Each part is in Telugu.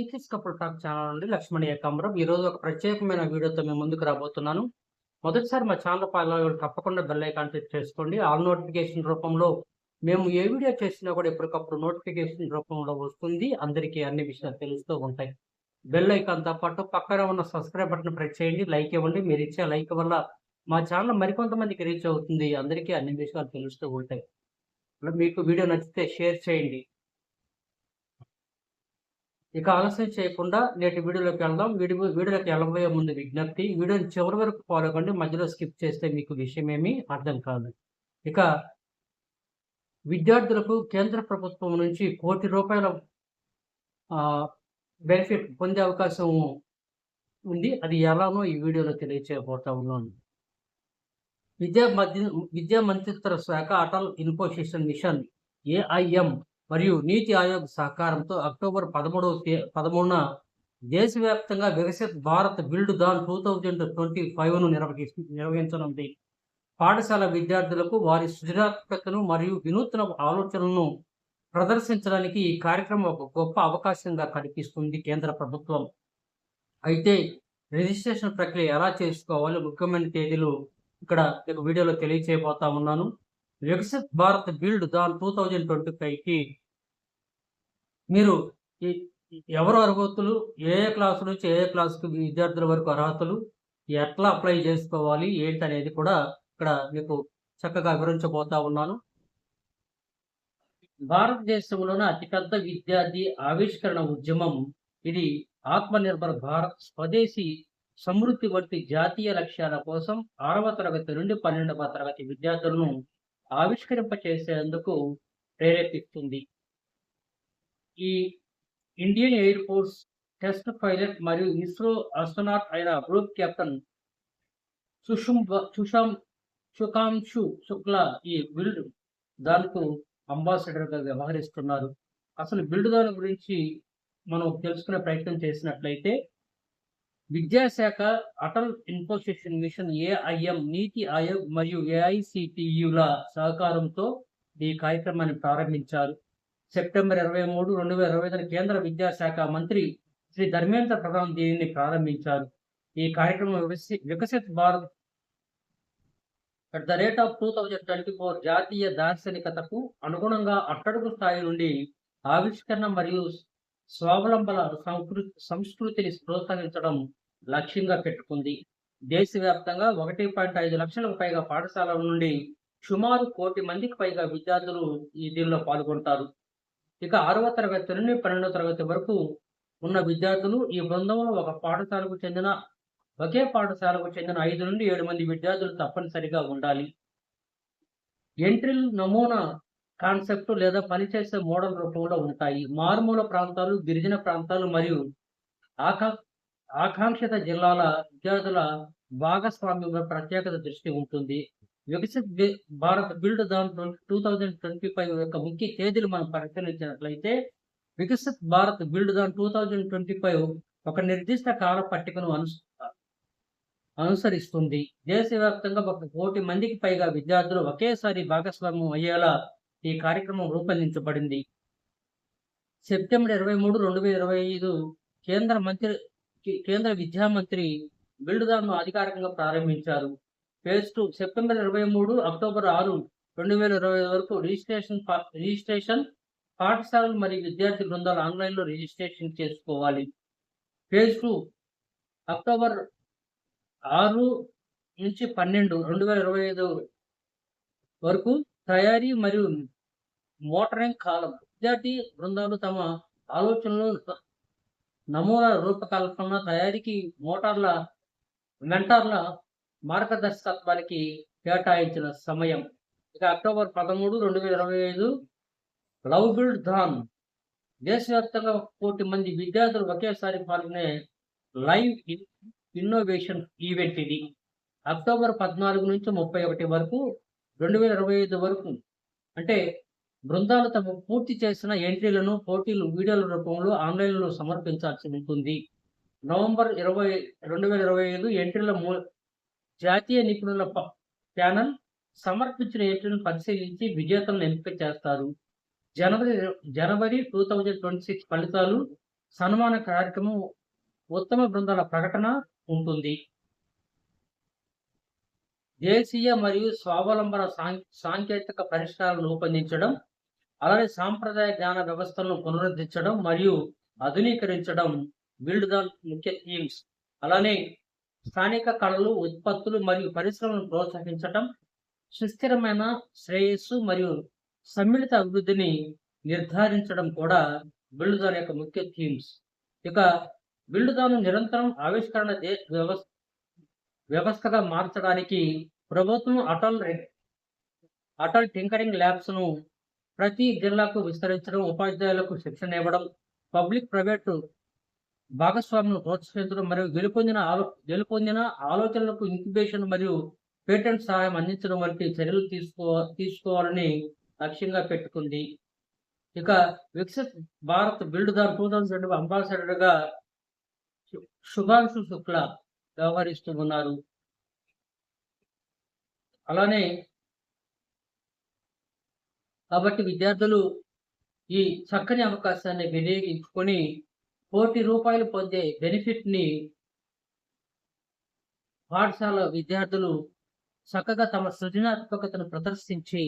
నమస్తే కపుల్ టాక్ ఛానల్ నుండి లక్ష్మణి ఏకాంబరం. ఈ రోజు ఒక ప్రత్యేకమైన వీడియోతో మేము ముందుకు రాబోతున్నాను. మొదటిసారి మా ఛానల్ ఫాలో తప్పకుండా బెల్ ఐకాన్ క్లిక్ చేసుకోండి. ఆల్ నోటిఫికేషన్ రూపంలో మేము ఏ వీడియో చేసినా కూడా ఎప్పటికప్పుడు నోటిఫికేషన్ రూపంలో వస్తుంది. అందరికీ అన్ని విషయాలు తెలుస్తూ ఉంటాయి. బెల్ ఐకాన్తో పాటు పక్కన ఉన్న సబ్స్క్రైబ్ బటన్ ప్రెస్ చేయండి. లైక్ ఇవ్వండి. మీరు ఇచ్చే లైక్ వల్ల మా ఛానల్ మరికొంతమందికి రీచ్ అవుతుంది. అందరికీ అన్ని విషయాలు తెలుస్తూ ఉంటాయి. మీకు వీడియో నచ్చితే షేర్ చేయండి. ఇక ఆలస్యం చేయకుండా నేటి వీడియోలోకి వెళ్దాం. వీడియో వీడియోలోకి వెళ్ళబోయే ముందు విజ్ఞప్తి వీడియోని చివరి వరకు ఫాలో కండి. మధ్యలో స్కిప్ చేస్తే మీకు విషయం ఏమీ అర్థం కాదు. ఇక విద్యార్థులకు కేంద్ర ప్రభుత్వం నుంచి కోటి రూపాయల బెనిఫిట్ పొందే అవకాశం ఉంది. అది ఎలానో ఈ వీడియోలో తెలియచేయబోతా ఉన్నాను. విద్యా మధ్య విద్యా మంత్రిత్వ శాఖ అటల్ ఇన్ఫోసిషన్ మిషన్ ఏఐఎం మరియు నీతి ఆయోగ్ సహకారంతో అక్టోబర్ పదమూడవ పదమూడున దేశవ్యాప్తంగా Viksit Bharat buildathon two thousand twenty ఫైవ్ను నిర్వహి నిర్వహించనుంది. పాఠశాల విద్యార్థులకు వారి సృజనాత్మకతను మరియు వినూత్న ఆలోచనలను ప్రదర్శించడానికి ఈ కార్యక్రమం ఒక గొప్ప అవకాశంగా కనిపిస్తుంది కేంద్ర ప్రభుత్వం. అయితే రిజిస్ట్రేషన్ ప్రక్రియ ఎలా చేసుకోవాలో ముఖ్యమైన తేదీలు ఇక్కడ మీకు వీడియోలో తెలియచేయబోతా ఉన్నాను. Viksit Bharat buildathon two thousand twenty ఫైవ్కి మీరు ఎవరు అర్హతలు ఏ ఏ క్లాస్ నుంచి ఏ ఏ క్లాస్కి విద్యార్థుల వరకు అర్హతలు ఎట్లా అప్లై చేసుకోవాలి ఏంటి అనేది కూడా ఇక్కడ మీకు చక్కగా వివరించబోతా ఉన్నాను. భారతదేశంలోని అతిపెద్ద విద్యార్థి ఆవిష్కరణ ఉద్యమం ఇది ఆత్మనిర్భర్ భారత్ స్వదేశీ సమృద్ధి వంటి జాతీయ లక్ష్యాల కోసం ఆరవ తరగతి నుండి పన్నెండవ తరగతి విద్యార్థులను ఆవిష్కరింపచేసేందుకు ప్రేరేపిస్తుంది. ఈ Indian air force test pilot మరియు ఇస్రో ఆస్ట్రోనాట్ అయిన గ్రూప్ కెప్టెన్ సుషుం సుషాం సుకాంశు శుక్లా ఈ బిల్డ్ దానికి అంబాసిడర్గా వ్యవహరిస్తున్నారు. అసలు బిల్డ్ దాని గురించి మనం తెలుసుకునే ప్రయత్నం చేసినట్లయితే విద్యాశాఖ అటల్ ఇన్ఫోసిషన్ మిషన్ ఏఐఎం నీతి ఆయోగ్ మరియు ఏఐసిటియుల సహకారంతో ఈ కార్యక్రమాన్ని ప్రారంభించారు. సెప్టెంబర్ ఇరవై మూడు రెండు వేల ఇరవై ఐదున కేంద్ర విద్యాశాఖ మంత్రి శ్రీ ధర్మేంద్ర ప్రధాన్ దీనిని ప్రారంభించారు. ఈ కార్యక్రమం వికసి- Viksit Bharat at the rate of two thousand twenty four జాతీయ దార్శనికతకు అనుగుణంగా అట్టడుగు స్థాయి నుండి ఆవిష్కరణ మరియు స్వావలంబన సంస్కృతి సంస్కృతిని ప్రోత్సహించడం లక్ష్యంగా పెట్టుకుంది. దేశవ్యాప్తంగా ఒకటి పాయింట్ ఐదు లక్షలకు పైగా పాఠశాలల నుండి సుమారు కోటి మందికి పైగా విద్యార్థులు ఈ దీనిలో పాల్గొంటారు. ఇక ఆరవ తరగతి నుండి పన్నెండవ తరగతి వరకు ఉన్న విద్యార్థులు ఈ బృందంలో ఒక పాఠశాలకు చెందిన ఒకే పాఠశాలకు చెందిన ఐదు నుండి ఏడు మంది విద్యార్థులు తప్పనిసరిగా ఉండాలి. ఎంట్రీ నమూనా కాన్సెప్ట్ లేదా పనిచేసే మోడల్ రూపంలో ఉంటాయి. మారుమూల ప్రాంతాలు గిరిజన ప్రాంతాలు మరియు ఆకా ఆకాంక్షిత జిల్లాల విద్యార్థుల భాగస్వామ్యంలో ప్రత్యేకత దృష్టి ఉంటుంది. Viksit Bharat buildathon two thousand twenty five యొక్క ముఖ్య తేదీలు మనం పరిశీలించినట్లయితే Viksit Bharat buildathon two thousand twenty five ఒక నిర్దిష్ట కాల పట్టికను అను అనుసరిస్తుంది. దేశవ్యాప్తంగా ఒక కోటి మందికి పైగా విద్యార్థులు ఒకేసారి భాగస్వామ్యం అయ్యేలా ఈ కార్యక్రమం రూపొందించబడింది. సెప్టెంబర్ ఇరవై మూడు రెండు వేల ఇరవై ఐదు కేంద్ర మంత్రి కేంద్ర విద్యా మంత్రి బిల్డుదాన్ను అధికారికంగా ప్రారంభించారు. ఫేజ్ టూ సెప్టెంబర్ ఇరవై మూడు అక్టోబర్ ఆరు రెండు వేల ఇరవై వరకు రిజిస్ట్రేషన్ రిజిస్ట్రేషన్ పాఠశాలలు మరియు విద్యార్థి బృందాలు ఆన్లైన్లో రిజిస్ట్రేషన్ చేసుకోవాలి. ఫేజ్ టూ అక్టోబర్ ఆరు నుంచి పన్నెండు రెండు వేల ఇరవై ఐదు వరకు తయారీ మరియు మోటరింగ్ కాలం. విద్యార్థి బృందాలు తమ ఆలోచనలు నమూనా రూపకల్పన తయారీకి మోటార్ల మెంటార్ల మార్గదర్శకత్వానికి కేటాయించిన సమయం. ఇక అక్టోబర్ పదమూడు రెండు వేల ఇరవై ఐదు లవ్ బిల్డ్ ధాన్ దేశవ్యాప్తంగా కోటి మంది విద్యార్థులు ఒకేసారి పాల్గొనే లైవ్ ఇన్- ఇన్నోవేషన్ ఈవెంట్ ఇది. అక్టోబర్ పద్నాలుగు నుంచి ముప్పై ఒకటి వరకు రెండు వేల ఇరవై ఐదు వరకు. అంటే బృందాలు తమ పూర్తి చేసిన ఎంట్రీలను పోటీలు వీడియోల రూపంలో ఆన్లైన్లో సమర్పించాల్సి ఉంటుంది. నవంబర్ ఇరవై రెండు వేల ఇరవై ఐదు ఎంట్రీల మూ జాతీయ నిపుణుల ప్యానల్ సమర్పించిన ఎంట్రీలను పరిశీలించి విజేతలను ఎంపిక చేస్తారు. జనవరి జనవరి టూ థౌజండ్ ట్వంటీ సిక్స్ ఫలితాలు సన్మాన కార్యక్రమం ఉత్తమ బృందాల ప్రకటన ఉంటుంది. దేశీయ మరియు స్వావలంబన సాం- సాంకేతిక పరిష్కారాలను రూపొందించడం అలానే సాంప్రదాయ జ్ఞాన వ్యవస్థలను పునరుద్ధరించడం మరియు ఆధునీకరించడం బిల్డ్ ద ముఖ్య థీమ్స్. అలానే స్థానిక కళలు ఉత్పత్తులు మరియు పరిశ్రమలను ప్రోత్సహించడం సుస్థిరమైన శ్రేయస్సు మరియు సమ్మిళిత అభివృద్ధిని నిర్ధారించడం కూడా బిల్డుదాన్ యొక్క ముఖ్య థీమ్స్. ఇక బిల్డుదాను నిరంతరం ఆవిష్కరణ వ్యవస్థ వ్యవస్థగా మార్చడానికి ప్రభుత్వం అటల్ అటల్ టింకరింగ్ ల్యాబ్స్ను ప్రతి జిల్లాకు విస్తరించడం ఉపాధ్యాయులకు శిక్షణ ఇవ్వడం పబ్లిక్ ప్రైవేటు భాగస్వామ్యం ప్రోత్సహించడం మరియు గెలుపొందిన ఆలో గెలుపొందిన ఆలోచనలకు ఇంక్యుబేషన్ మరియు పేటెంట్ సహాయం అందించడం వంటి చర్యలు తీసుకో తీసుకోవాలని లక్ష్యంగా పెట్టుకుంది. ఇక Viksit Bharat buildathon two thousand twenty అంబాసిడర్గా Shubhanshu Shukla వ్యవహరిస్తూ ఉన్నారు. అలానే కాబట్టి విద్యార్థులు ఈ చక్కని అవకాశాన్ని వినియోగించుకొని కోటి రూపాయలు పొందే బెనిఫిట్ని పాఠశాల విద్యార్థులు చక్కగా తమ సృజనాత్మకతను ప్రదర్శించి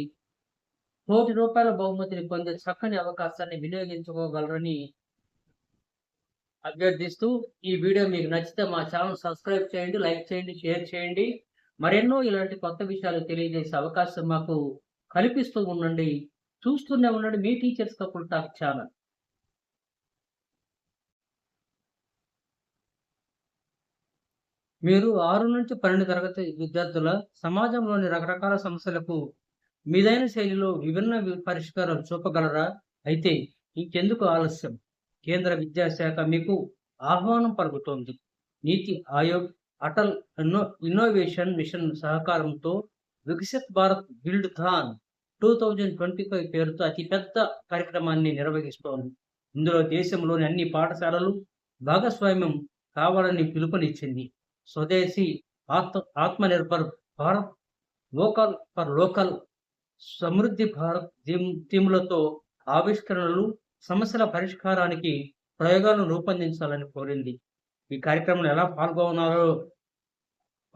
కోటి రూపాయల బహుమతిని పొందే చక్కని అవకాశాన్ని వినియోగించుకోగలరని అభ్యర్థిస్తూ ఈ వీడియో మీకు నచ్చితే మా ఛానల్ సబ్స్క్రైబ్ చేయండి లైక్ చేయండి షేర్ చేయండి. మరెన్నో ఇలాంటి కొత్త విషయాలు తెలియజేసే అవకాశం మాకు కల్పిస్తూ ఉండండి. చూస్తూనే ఉండండి మీ టీచర్స్ కపుల్ టాక్ ఛానల్ మీరు ఆరు నుంచి పన్నెండు తరగతి విద్యార్థుల సమాజంలోని రకరకాల సమస్యలకు మీదైన శైలిలో విభిన్న పరిష్కారం చూపగలరా? అయితే ఇంకెందుకు ఆలస్యం? కేంద్ర విద్యాశాఖ మీకు ఆహ్వానం పలుకుతోంది. నీతి ఆయోగ్ అటల్ ఇన్నో ఇన్నోవేషన్ మిషన్ సహకారంతో Viksit Bharat buildathon two thousand twenty five పేరుతో అతిపెద్ద కార్యక్రమాన్ని నిర్వహిస్తోంది. ఇందులో దేశంలోని అన్ని పాఠశాలలు భాగస్వామ్యం కావాలని పిలుపునిచ్చింది. స్వదేశీ ఆత్మ Atmanirbhar Bharat local for local Samriddhi Bharat theme- థీములతో ఆవిష్కరణలు సమస్యల పరిష్కారానికి ప్రయోగాలను రూపొందించాలని కోరింది. ఈ కార్యక్రమంలో ఎలా పాల్గొనాలో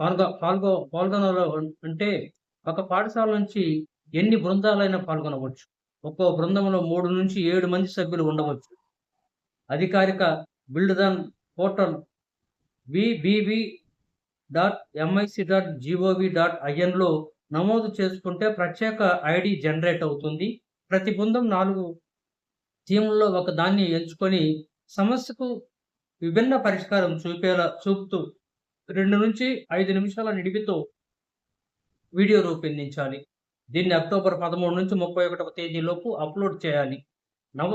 పాల్గొ పాల్గొ పాల్గొనాలో అంటే ఒక పాఠశాల నుంచి ఎన్ని బృందాలైనా పాల్గొనవచ్చు. ఒక్కో బృందంలో మూడు నుంచి ఏడు మంది సభ్యులు ఉండవచ్చు. అధికారిక buildathon portal VBV dot MIC dot GOV dot ఐఎన్లో నమోదు చేసుకుంటే ప్రత్యేక ఐడి జనరేట్ అవుతుంది. ప్రతి బృందం నాలుగు థీమ్లలో ఒక దాన్ని ఎంచుకొని సమస్యకు విభిన్న పరిష్కారం చూపేలా చూపుతూ రెండు నుంచి ఐదు నిమిషాల నిడివితో వీడియో రూపొందించాలి. దీన్ని అక్టోబర్ పదమూడు నుంచి ముప్పై ఒకటవ తేదీలోపు అప్లోడ్ చేయాలి. నవ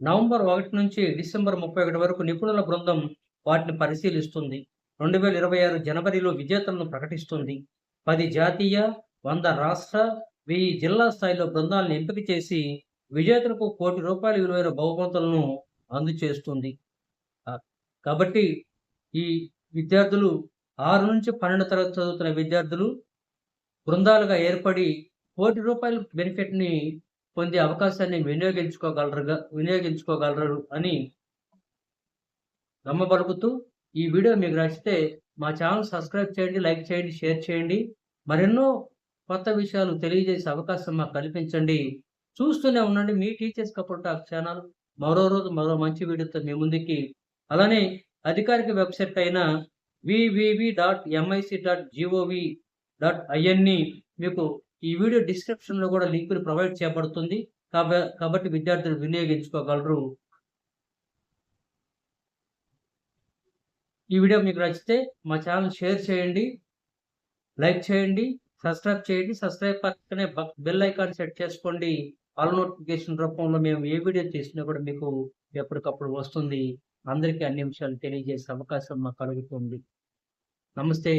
నవంబర్ ఒకటి నుంచి డిసెంబర్ ముప్పై ఒకటి వరకు నిపుణుల బృందం వాటిని పరిశీలిస్తుంది. రెండు వేల ఇరవై ఆరు జనవరిలో విజేతలను ప్రకటిస్తుంది. పది జాతీయ వంద రాష్ట్ర వెయ్యి జిల్లా స్థాయిలో బృందాలను ఎంపిక చేసి విజేతలకు కోటి రూపాయల విలువైన బహుమతులను అందజేస్తుంది కాబట్టి ఈ విద్యార్థులు ఆరు నుంచి పన్నెండు తరగతి చదువుతున్న విద్యార్థులు బృందాలుగా ఏర్పడి కోటి రూపాయల బెనిఫిట్ని పొందే అవకాశాన్ని వినియోగించుకోగలరుగా వినియోగించుకోగలరు అని నమ్మబలుకుతూ ఈ వీడియో మీకు నచ్చితే మా ఛానల్ సబ్స్క్రైబ్ చేయండి లైక్ చేయండి షేర్ చేయండి. మరెన్నో కొత్త విషయాలు తెలియజేసే అవకాశం మాకు కల్పించండి. చూస్తూనే ఉండండి. మీ టీచర్స్ కపుల్ టాక్ ఛానల్ మరో రోజు మరో మంచి వీడియోతో మీ ముందుకి. అలానే అధికారిక వెబ్సైట్ అయిన VVV dot MIC dot GOV dot ఐఎన్ని మీకు ఈ వీడియో డిస్క్రిప్షన్లో కూడా లింకులు ప్రొవైడ్ చేయబడుతుంది. కాబట్టి విద్యార్థులు వినియోగించుకోగలరు. ఈ వీడియో మీకు నచ్చితే మా ఛానల్ షేర్ చేయండి లైక్ చేయండి సబ్స్క్రైబ్ చేయండి సబ్స్క్రైబ్ పక్కనే బెల్ ఐకాన్ సెట్ చేసుకోండి. ఆల్ నోటిఫికేషన్ రూపంలో మేము ఏ వీడియో చేసినా కూడా మీకు ఎప్పటికప్పుడు వస్తుంది. అందరికీ అన్ని విషయాలు తెలియజేసే అవకాశం మాకు కలుగుతుంది. నమస్తే.